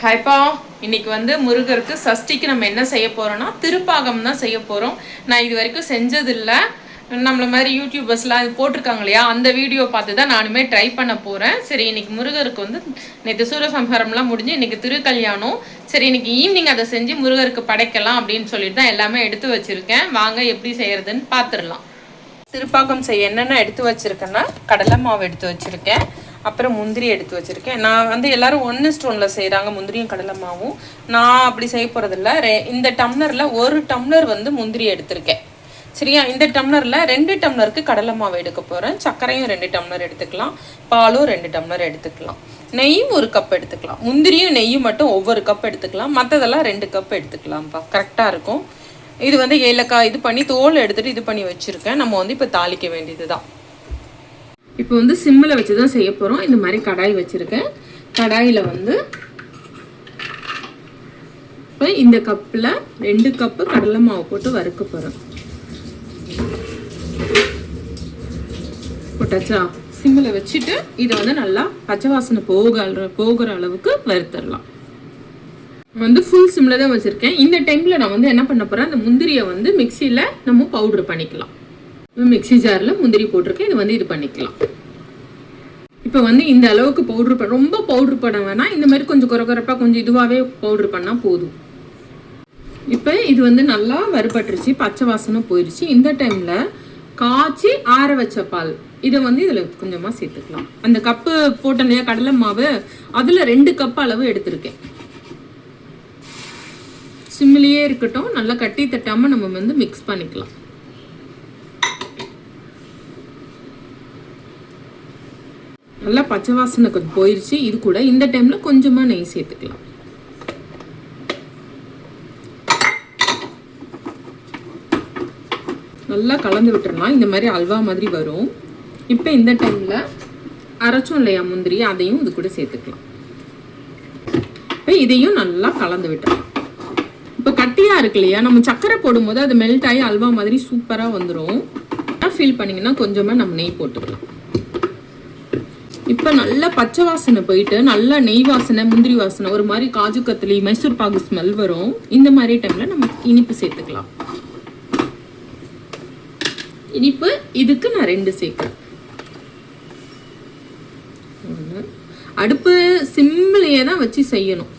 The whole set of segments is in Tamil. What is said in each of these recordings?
ஹாய்ப்பா இன்னைக்கு வந்து முருகருக்கு சஷ்டிக்கு நம்ம என்ன செய்ய போறோம்னா திருப்பாகம் தான் செய்ய போறோம். நான் இது வரைக்கும் செஞ்சதில்லை. நம்மள மாதிரி யூடியூபர்ஸ்லாம் அது போட்டிருக்காங்க இல்லையா? அந்த வீடியோ பார்த்து தான் நானுமே ட்ரை பண்ண போகிறேன் சரி இன்னைக்கு முருகருக்கு வந்து நேற்று சூரசம்ஹாரம்லாம் முடிஞ்சு இன்னைக்கு திருக்கல்யாணம். சரி இன்னைக்கு ஈவினிங் அதை செஞ்சு முருகருக்கு படைக்கலாம் அப்படின்னு சொல்லிட்டு தான் எல்லாமே எடுத்து வச்சிருக்கேன். வாங்க எப்படி செய்யறதுன்னு பார்த்துடலாம். திருப்பாக்கம் செய்ய என்னென்ன எடுத்து வச்சுருக்கேன்னா கடலை மாவு எடுத்து வச்சுருக்கேன். அப்புறம் முந்திரி எடுத்து வச்சுருக்கேன். நான் வந்து எல்லாரும் ஒன்று ஸ்டோனில் செய்கிறாங்க முந்திரியும் கடலை மாவும். நான் அப்படி செய்ய போகிறதில்ல ரெ இந்த டம்ளரில் ஒரு டம்ளர் வந்து முந்திரி எடுத்திருக்கேன். சரியா? இந்த டம்ளரில் ரெண்டு டம்ளருக்கு கடலை மாவு எடுக்க போகிறேன் சர்க்கரையும் ரெண்டு டம்ளர் எடுத்துக்கலாம். பாலும் ரெண்டு டம்ளர் எடுத்துக்கலாம். நெய்யும் ஒரு கப் எடுத்துக்கலாம். முந்திரியும் நெய்யும் மட்டும் ஒவ்வொரு கப் எடுத்துக்கலாம். மற்றதெல்லாம் ரெண்டு கப் எடுத்துக்கலாம்ப்பா. கரெக்டாக இருக்கும். இது வந்து ஏலக்காய் இது பண்ணி தோல் எடுத்துட்டு இது பண்ணி வச்சுருக்கேன். நம்ம வந்து இப்போ தாளிக்க வேண்டியது தான் இப்போ வந்து சிம்மில் வச்சு தான் செய்ய போகிறோம் இந்த மாதிரி கடாய் வச்சுருக்கேன். கடாயில் வந்து இப்போ இந்த கப்பில் ரெண்டு கப்பு கடலை மாவு போட்டு வறுக்க போகிறோம் போட்டாச்சா? சிம்மில் வச்சுட்டு இதை வந்து நல்லா பச்சை வாசனை போகிற போகிற அளவுக்கு வறுத்தரலாம் வந்து ஃபுல் சிம்மில் தான் வச்சுருக்கேன். இந்த டைமில் நான் வந்து என்ன பண்ண போகிறேன் அந்த முந்திரியை வந்து மிக்சியில் நம்ம பவுட்ரு பண்ணிக்கலாம். மிக்ஸி ஜாரில் முந்திரி போட்டிருக்கேன். இது வந்து இது பண்ணிக்கலாம். இப்போ வந்து இந்த அளவுக்கு பவுட்ரு பண்ண ரொம்ப பவுட்ரு பண்ண வேணாம். இந்த மாதிரி கொஞ்சம் குறை கொஞ்சம் இதுவாகவே பவுட்ரு பண்ணால் போதும். இப்போ இது வந்து நல்லா வறுபட்டுருச்சு. பச்சை வாசனை போயிடுச்சு இந்த டைமில் காய்ச்சி ஆற வச்ச பால். இதை வந்து இதில் கொஞ்சமாக சேர்த்துக்கலாம். அந்த கப்பு போட்டேன் இல்லையா கடலை மாவு அதில் ரெண்டு கப் அளவு எடுத்திருக்கேன். சிம்மிலேயே இருக்கட்டும் நல்லா கட்டி தட்டாமல் நம்ம வந்து மிக்ஸ் பண்ணிக்கலாம். நல்லா பச்சை வாசனை கொஞ்சம் போயிருச்சு. இது கூட இந்த டைம்ல கொஞ்சமா நெய் சேர்த்துக்கலாம். நல்லா கலந்து விட்டுறலாம். இந்த மாதிரி அல்வா மாதிரி வரும். இப்போ இந்த டைம்ல அரைச்சோம் இல்லையா முந்திரி அதையும் இது கூட சேர்த்துக்கலாம். இப்போ இதையும் நல்லா கலந்து விட்டுறலாம். இப்போ கட்டியாக இருக்கு இல்லையா? நம்ம சக்கரை போடும்போது அது மெல்ட் ஆகி அல்வா மாதிரி சூப்பராக வந்துடும் ஃபீல் பண்ணிங்கன்னா கொஞ்சமாக நம்ம நெய் போட்டுக்கலாம். இப்போ நல்லா பச்சை வாசனை போயிட்டு நல்லா நெய் வாசனை முந்திரி வாசனை ஒரு மாதிரி காஜு கத்திலி மைசூர் பாகு ஸ்மெல் வரும். இந்த மாதிரி டைமில் நம்ம இனிப்பு சேர்த்துக்கலாம். இனிப்பு இதுக்கு நான் ரெண்டு சேர்க்குறேன். அடுப்பு சிம்மிலேயே தான் வச்சு செய்யணும்.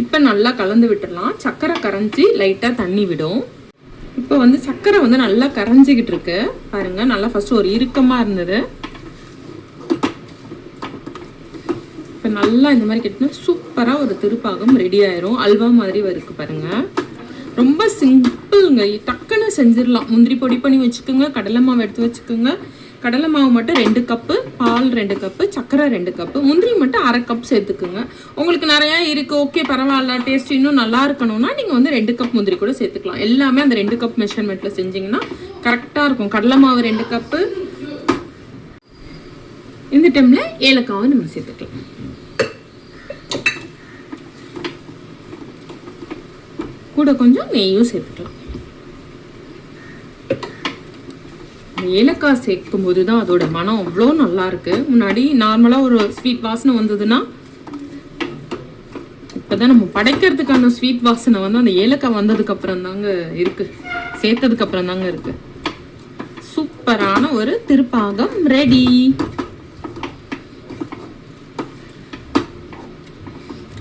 இப்போ நல்லா கலந்து விட்டுடலாம் சக்கரை கரைஞ்சி லைட்டாக தண்ணி விடும். இப்போ வந்து சக்கரை வந்து நல்லா கரைஞ்சிக்கிட்டு இருக்கு. பாருங்க நல்லா ஃபஸ்ட்டு ஒரு இறுக்கமாக இருந்தது. இப்போ நல்லா இந்த மாதிரி கட்டினா சூப்பராக ஒரு திருப்பாகம் ரெடி ஆயிரும். அல்வா மாதிரி இருக்கு பாருங்க. ரொம்ப சிம்பிளுங்க டக்குன்னு செஞ்சிடலாம். முந்திரி பொடி பண்ணி வச்சுக்கோங்க. கடலை மாவு எடுத்து வச்சுக்கோங்க. கடலை மாவு மட்டும் ரெண்டு கப்பு பால் ரெண்டு கப்பு சர்க்கரை ரெண்டு கப்பு முந்திரி மட்டும் அரை கப் சேர்த்துக்குங்க. உங்களுக்கு நிறையா இருக்குது ஓகே பரவாயில்ல. டேஸ்ட் இன்னும் நல்லா இருக்கணும்னா நீங்கள் வந்து ரெண்டு கப் முந்திரி கூட சேர்த்துக்கலாம். எல்லாமே அந்த ரெண்டு கப் மெஷர்மெண்ட்டில் செஞ்சிங்கன்னா கரெக்டாக இருக்கும். கடலை மாவு ரெண்டு கப்பு இந்த டைமில் ஏலக்காவை நம்ம சேர்த்துக்கலாம். கூட கொஞ்சம் நெய்யும் சேர்த்துக்கலாம். ஏலக்காய் சேர்க்கும் போது தான் அதோட மனம் அவ்வளோ நல்லா இருக்கு. முன்னாடி நார்மலாக ஒரு ஸ்வீட் வாசனை வந்ததுன்னா இப்போதான் நம்ம படைக்கிறதுக்கான ஸ்வீட் வாசனை வந்து அந்த ஏலக்காய் வந்ததுக்கு அப்புறம் தாங்க இருக்கு. சேர்த்ததுக்கு அப்புறம் தாங்க இருக்கு. சூப்பரான ஒரு திருப்பாகம் ரெடி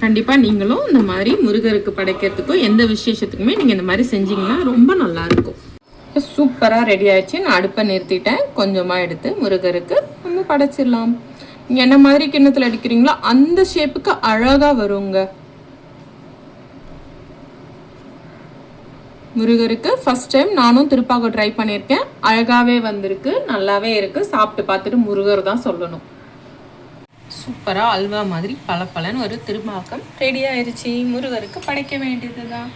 கண்டிப்பாக நீங்களும் இந்த மாதிரி முருகருக்கு படைக்கிறதுக்கும் எந்த விசேஷத்துக்குமே நீங்கள் இந்த மாதிரி செஞ்சீங்கன்னா ரொம்ப நல்லாயிருக்கும் இப்போ சூப்பராக ரெடி ஆயிடுச்சு. நான் அடுப்பை நிறுத்திட்டேன். கொஞ்சமாக எடுத்து முருகருக்கு நம்ம படைச்சிடலாம். நீங்கள் என்ன மாதிரி கிண்ணத்தில் அடிக்கிறீங்களோ அந்த ஷேப்புக்கு அழகாக வருங்க. முருகருக்கு ஃபஸ்ட் டைம் நானும் திருப்பாக ட்ரை பண்ணியிருக்கேன். அழகாகவே வந்திருக்கு நல்லாவே இருக்குது சாப்பிட்டு பார்த்துட்டு முருகர் தான் சொல்லணும். சூப்பராக அல்வா மாதிரி பளபளன்னு ஒரு திருமாக்கம் ரெடி ஆயிடுச்சு முருகருக்கு படைக்க வேண்டியது தான்